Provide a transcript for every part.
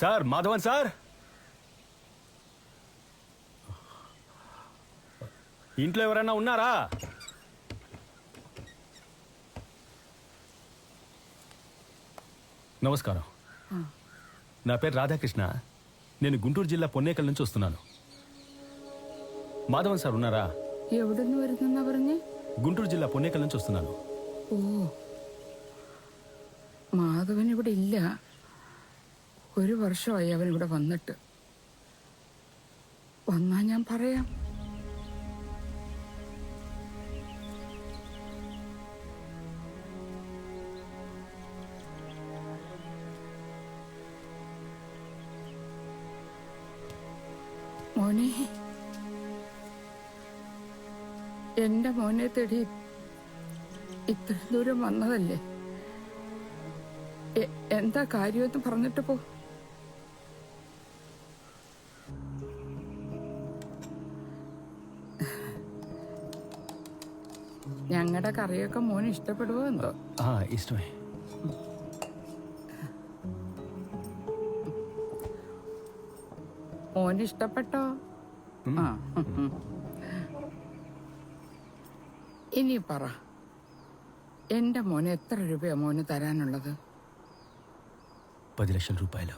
Sir Madhavan sir ఇంట్లో ఎవరైనా ఉన్నారా నమస్కారం నా పేరు రాధాకృష్ణ నేను గుంటూరు జిల్లా పొన్నేకల్ నుంచి వస్తున్నాను మాధవన్ సార్ ఉన్నారా എവിടുന്ന് വരുന്നെന്നാ പറഞ്ഞേ గుంటూరు జిల్లా పొన్నేకల్ నుంచి వస్తున్నాను ഓ മാധവൻ ഇവിടെ ഇല്ല ഒരു വർഷമായി അവൻ ഇവിടെ വന്നിട്ട്. വന്നാ ഞാൻ പറയാം. മോനെ എന്റെ മോനെ തേടി ഇത്ര ദൂരം വന്നതല്ലേ? എന്താ കാര്യമെന്ന് പറഞ്ഞിട്ട് പോ. ഞങ്ങളുടെ കറിയൊക്കെ മോന് ഇഷ്ടപ്പെടുവോ എന്തോ ఆ, ఇష్టమే മോന് ഇഷ്ടപ്പെട്ടോ ആ ഉം, ഉം. ഇനി പറ എന്റെ മോന് എത്ര രൂപയാ മോന് തരാനുള്ളത് పది లక్షల రూపాయలు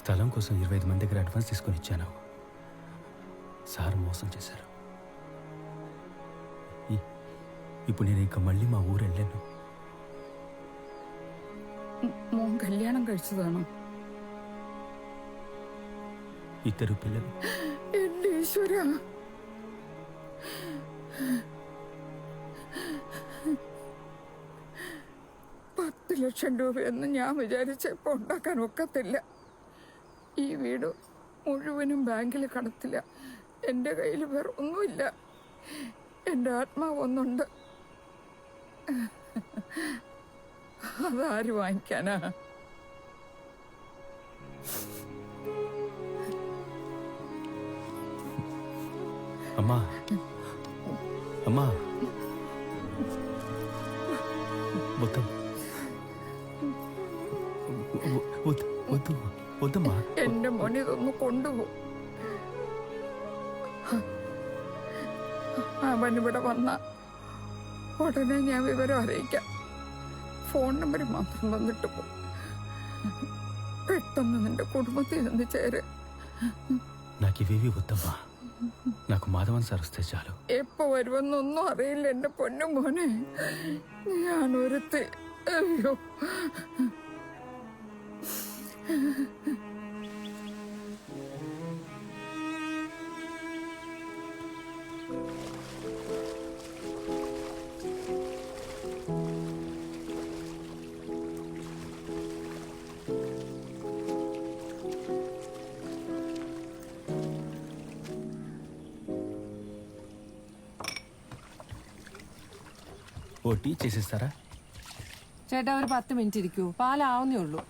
స్థలం కోసం ఇరవై ఐదు మంది దగ్గర అడ్వాన్స్ తీసుకొని ఇచ్చాను సార్ మోసం చేశారు ఇప్పుడు నేను ఇంకా మళ్ళీ మా ఊరు వెళ్ళాను ഉം, മോൻ കല്യാണം കഴിച്ചതാണോ ఇద్దరు పిల్లలు എന്റെ ഈശ്വര പത്ത് ലക്ഷം രൂപയൊന്നും ഞാൻ വിചാരിച്ചപ്പോ ഉണ്ടാക്കാൻ ഒക്കത്തില്ല ഈ വീട് മുഴുവനും ബാങ്കിൽ കടത്തില്ല എൻ്റെ കയ്യിൽ വേറെ ഒന്നുമില്ല എൻ്റെ ആത്മാവ് ഒന്നുണ്ട് അതാര് വാങ്ങിക്കാനാ? അമ്മ. അമ്മ. എന്റെ മോനെ ഇതൊന്ന് കൊണ്ടുപോ. അവൻ ഇവിടെ വന്ന ഉടനെ ഞാൻ വിവരം അറിയിക്കാം ഫോൺ നമ്പർ മാത്രം തന്നിട്ട് പോ പെട്ടെന്ന് നിന്റെ കുടുംബത്തിൽ നിന്ന് ചേര് నాకు ఇవేవి వద్దమ్మా నాకు మాధవన్ సార్ వస్తే చాలు എപ്പോ വരുമെന്നൊന്നും അറിയില്ല എന്റെ പൊന്നു മോനെ ഞാൻ ഒരുത്തി അയ്യോ ఓ టీ చేసేస్తారా ചേട്ടാ ഒരു പത്ത് മിനിറ്റ് ഇരിക്കൂ പാലാവുന്നേ ഉള്ളൂ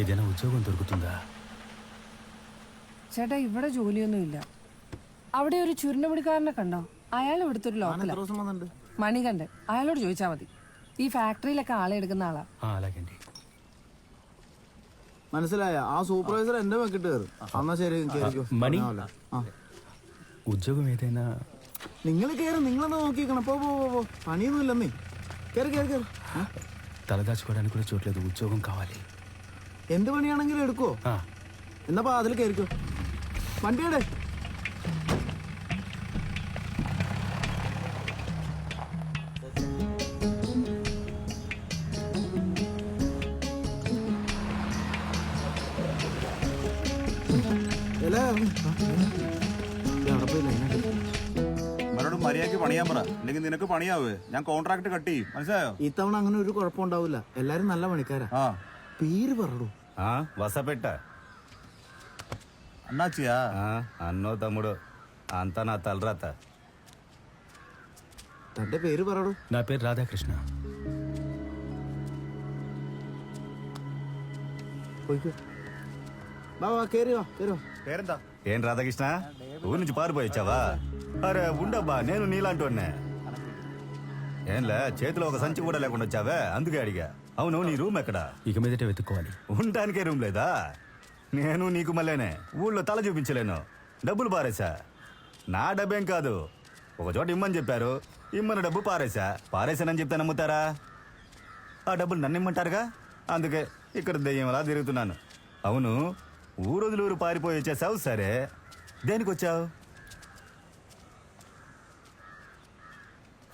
ఏదైనా ఉద్యోగం దొరుకుతుందా ചേട്ടാ ഇവിടെ ജോലിയൊന്നുമില്ല അവിടെ ഒരു ചുരുണ്ടമുടിക്കാരനെ കണ്ടോ അയാൾ ഇവിടുത്തെ ഒരു ലോക്കലാ മണികണ്ഠൻ അയാളോട് ചോദിച്ചാൽ മതി ഈ ഫാക്ടറിയിലൊക്കെ ആളെ എടുക്കുന്ന ആളാ ఆ, అలాగండి മനസ്സിലായ ആ സൂപ്പർവൈസർ എന്റെ വെക്കിട്ട് കയറും എന്നാ ശരി കേറിക്കോ മണി? പറഞ്ഞ പോലെ. ആ ఉద్యోగం ఏదైనా നിങ്ങൾ കയറി നിങ്ങളെന്നാ നോക്കിക്കണം പോ പോ പോ, പോ പണിയൊന്നും ഇല്ലെന്നേ കയറി കയറി കയറി ആ, తలదాచుకోవడానికి కూడా చోట్లేదు ఉద్యోగం కావాలి എന്ത് പണിയാണെങ്കിലും എടുക്കോ ఆ, എന്നപ്പോ അതിൽ കയറിക്കോ വണ്ടിയുടെ ഇല, ആ, ഇത് അവിടെ പോയി line അടി. അവരോട് മര്യാദക്ക് പണിയാൻ പറ അല്ലെങ്കിൽ നിനക്ക് പണിയാവേ ഞാൻ കോൺട്രാക്ട് കട്ട് ചെയ്യും മനസ്സിലായോ ഇത്തവണ അങ്ങനെ ഒരു കുഴപ്പമുണ്ടാവില്ല എല്ലാരും നല്ല പണിക്കാരാ ആ പേര് പറടൂ ఆ, వసపెట్ట അണ്ണാച്ചിയാ ఆ, అన్నో తమ్ముడు అంతా నా తలరాత തന്റെ പേര് പറടൂ నా పేరు రాధాకృష్ణ പോയിക്കോ ఏం రాధాకృష్ణ? ఊరి నుంచి పారిపోయొచ్చావా అరే ఉండబ్బా నేను నీలాంటి ఏంలే చేతిలో ఒక సంచి కూడా లేకుండా వచ్చావే? అందుకే అడిగా. అవును నీ రూమ్ ఎక్కడ? ఇక మీదటే వెతుక్కోవాలి. ఉండటానికే రూమ్ లేదా? నేను నీకు మళ్ళీనే. ఊళ్ళో తల చూపించలేను. డబ్బులు పారేశా. నా డబ్బేం కాదు. ఒక చోట ఇమ్మని చెప్పారు. ఇమ్మని డబ్బు పారేశా. పారేశానని చెప్తే నమ్ముతారా? ఆ డబ్బులు నన్ను ఇమ్మంటారుగా? అందుకే ఇక్కడ దెయ్యం అలా తిరుగుతున్నాను. అవును ఊరొదులూరు పారిపోయి వచ్చేసావు? సరే. దేనికి వచ్చావు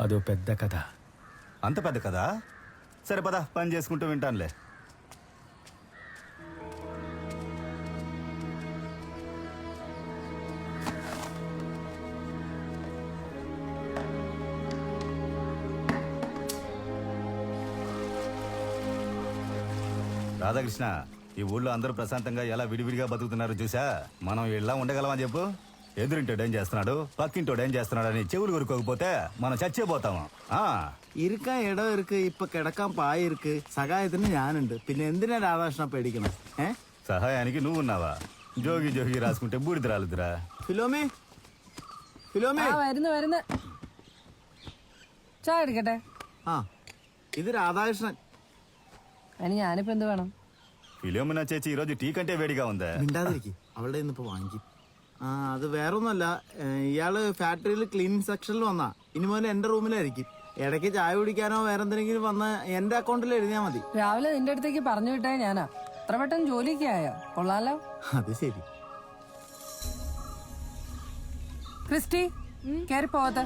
అదో పెద్ద కథ. అంత పెద్ద కదా సరే పద పని చేసుకుంటూ వింటానులే. రాధాకృష్ణ ఈ ఊళ్ళో అందరూ ప్రశాంతంగా ఎలా విడివిడిగా బతుకుతున్నారు చూసా మనం ఎలా ఉండగలమని చెప్పు ఎదురింటోడు ఏం చేస్తున్నాడు పక్కింటోడు ఏం చేస్తున్నాడు అని చెవులు కొరుకోకపోతే మనం చచ్చేపోతాము ആ ഇരിക്കാൻ ഇടം ഇരിക്ക് ഇപ്പൊ കിടക്കാൻ പായ ഇരിക്ക് സഹായത്തിന് ഞാനുണ്ട് പിന്നെ എന്തിനാ രാധാകൃഷ്ണ പേടിക്കണം ഏ సహాయానికి నువ్వు ఉన్నావా జోగి జోగి రాసుకుంటే బూడిద రాలుదురా ఫిలోమి ఫిలోమి వరుణ వరుణ വരുന്നു ചായ എടുക്കട്ടെ ആ ഇത് രാധാകൃഷ്ണൻ അതിന് ഞാനിപ്പോ എന്ത് വേണം ఫిలిమినా చేచి ఈరోజు టీ కంటే వేడిగా ఉందా മിണ്ടാതിരിക്കും അവളുടെ ഇന്നിപ്പോ വാങ്ങിക്കും ആ അത് വേറൊന്നുമല്ല ഏ, ഇയാള് ഫാക്ടറിയിൽ ക്ലീനിങ് സെക്ഷനിൽ വന്നാ ഇനി മുതൽ എന്റെ റൂമിലായിരിക്കും ഇടയ്ക്ക് ചായ കുടിക്കാനോ വേറെ എന്തെങ്കിലും വന്ന് എന്റെ അക്കൗണ്ടിൽ എഴുതിയാ മതി രാവിലെ നിന്റെ അടുത്തേക്ക് പറഞ്ഞു വിട്ടേ ഞാനാ അത്ര പെട്ടെന്ന് ജോലിക്ക് ആയോ കൊള്ളാലോ അത് ശരി ക്രിസ്റ്റി കയറി പോവാത്ത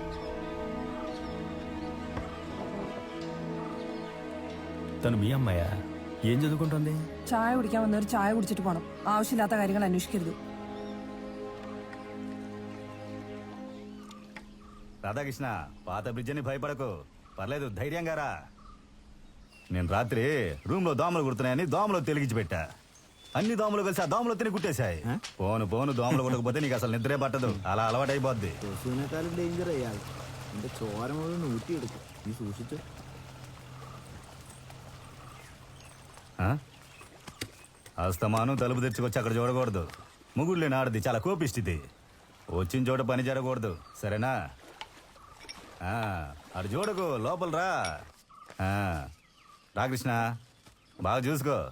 తను మీ అమ్మాయా ఏం చదువుకుంటుంది ചായ കുടിക്കാൻ വന്നവർ ചായ കുടിച്ചിട്ട് പോണം ആവശ്യമില്ലാത്ത കാര്യങ്ങൾ അന്വേഷിക്കരുത് రాధాకృష్ణ పాత బ్రిడ్జ్ అని భయపడకు పర్లేదు ధైర్యంగా రా నేను రాత్రి రూమ్ లో దోమలు కుడుతున్నాయని దోమలు తెలిగించి పెట్టా అన్ని దోమలు కలిసి ఆ దోమలు తిని కుట్టేశాయి పోను పోను దోమలు కుట్టకపోతే నీకు అసలు నిద్రే పట్టదు అలా అలవాటైపోద్ది കൊസുവിനേക്കാളും ഡേഞ്ചർ അയാൾ എന്റെ ചോര മുഴുവൻ ഊറ്റിയെടുക്കും നീ സൂക്ഷിച്ചു అస్తమానం తలుపు తెచ్చుకొచ్చి అక్కడ చూడకూడదు. ముగుడు లేని ఆడది చాలా కోపిస్తుంది వచ్చిన చోట పని జరగకూడదు. సరేనా? అటు చూడకు లోపల రా. కృష్ణ బాగా చూసుకో.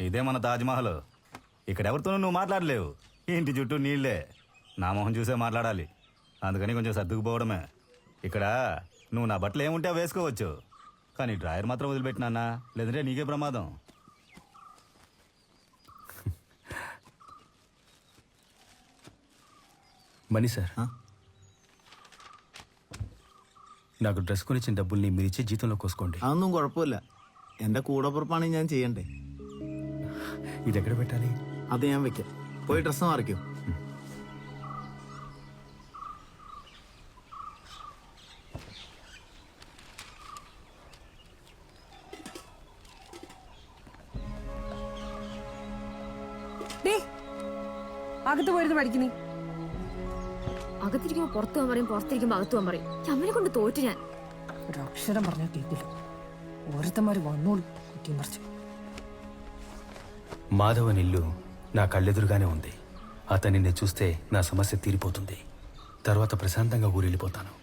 ఇదే మన తాజ్మహల్. ఇక్కడ ఎవరితోనూ నువ్వు మాట్లాడలేవు. ఇంటి చుట్టూ నీళ్ళే. నా మొహం చూసే మాట్లాడాలి. అందుకని కొంచెం సర్దుకుపోవడమే. ఇక్కడ నువ్వు నా బట్టలు ఏముంటే అవి వేసుకోవచ్చు. కానీ డ్రాయర్ మాత్రం వదిలిపెట్టినా లేదంటే నీకే ప్రమాదం మనీ సార్ ఆ? నాకు డ్రెస్ కొనిచ్చిన డబ్బుల్ని మీరు ఇచ్చే జీతంలో కోసుకోండి അതൊന്നും കുഴപ്പമില്ല എന്റെ കൂടപ്പുറപ്പാണ് ഞാൻ ചെയ്യണ്ടേ ఇది ఎక్కడ పెట్టాలి അത് ഞാൻ വെക്കാം പോയി ഡ്രസ്സ് മാറിക്കോ അകത്ത് പോയിരുന്നു പഠിക്കുന്നേ അകത്തിരിക്കുമ്പോ പുറത്തു പോകാൻ പറയും പുറത്തിരിക്കുമ്പോ അകത്തു പോകാൻ പറയും ഈ അമ്മനെ കൊണ്ട് തോറ്റു ഞാൻ ഒരു അക്ഷരം പറഞ്ഞാൽ കേൾക്കില്ല ഓരോരുത്തന്മാര് വന്നോളൂ കുറ്റിയും പറിച്ചു మాధవన్ ఇల్లు నా కళ్ళెదురుగానే ఉంది అతనిని చూస్తే నా సమస్య తీరిపోతుంది తర్వాత ప్రశాంతంగా ఊరెళ్ళిపోతాను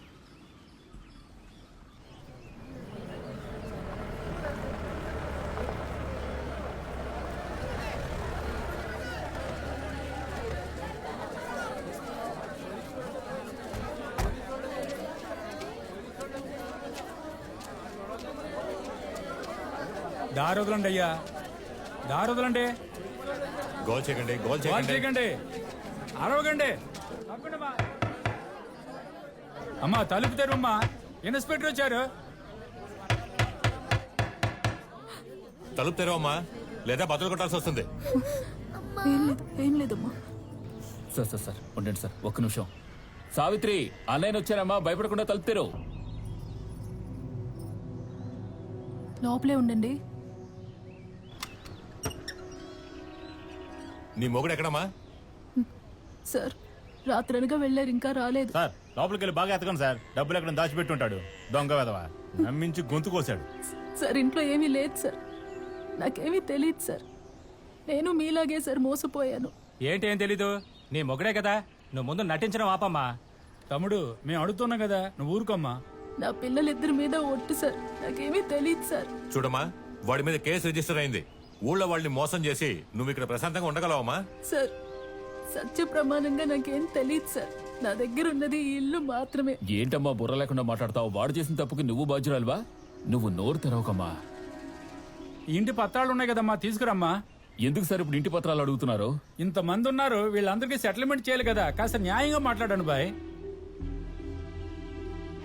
దారి వదలండి అయ్యా దారి వదలండి గోల్ చేయకండి గోల్ చేయకండి. చేయకండి. అరవకండి. అమ్మా తలుపు తెరవమ్మా. ఇన్స్పెక్టర్ వచ్చారు. తలుపు తెరవమ్మా. లేదా బదులు కొట్టాల్సి వస్తుంది. ఏం లేదు ఏం లేదమ్మా. సార్ సార్ సార్ ఉండండి సార్ ఒక్క నిమిషం. సావిత్రి అన్నయ్య వచ్చారమ్మా భయపడకుండా తలుపు తెరవు. లోపలే ఉండండి. నీ మొగుడు ఎక్కడమ్మా? సార్ రాత్రి అనగా వెళ్ళారు ఇంకా రాలేదు. సార్ లోపలికి వెళ్ళి బాగా ఎతకండి సార్. డబ్బులు ఎక్కడ దాచిపెట్టి ఉంటాడు దొంగ వెదవా నమ్మించి గొంతు కోసాడు. సార్ ఇంట్లో ఏమీ లేదు సార్. నాకేమీ తెలియదు సార్. నేను మీలాగే సార్ మోసపోయాను. ఏంటి ఏం తెలీదు? నీ మొగడే కదా? నువ్వు ముందు నటించడం ఆపమ్మా. తమ్ముడు మేము అడుగుతున్నాం కదా నువ్వు ఊరుకోమ్మా. నా పిల్లలిద్దరి మీద ఒట్టు సార్. నాకేమీ తెలియదు సార్. చూడమ్మా వాడి మీద కేసు రిజిస్టర్ అయింది. ఊళ్ళో వాళ్ళని మోసం చేసి నువ్వు ఇక్కడ ప్రశాంతంగా ఉండగలవమ్మా. సార్ సత్య ప్రమాణంగా నాకేం తెలియదు సార్. నా దగ్గర ఉన్నది ఈ ఇల్లు మాత్రమే. ఏంటమ్మా బుర్ర లేకుండా మాట్లాడతావు? వాడు చేసిన తప్పుకి నువ్వు బాధ్యురాలువా? నువ్వు నోరు తెరవకమ్మా. ఇంటి పత్రాలు ఉన్నాయి కదమ్మా తీసుకురమ్మా. ఎందుకు సార్ ఇప్పుడు ఇంటి పత్రాలు అడుగుతున్నారు? ఇంతమంది ఉన్నారు వీళ్ళందరికీ సెటిల్మెంట్ చేయాలి కదా. కాస్త న్యాయంగా మాట్లాడండి బాయ్.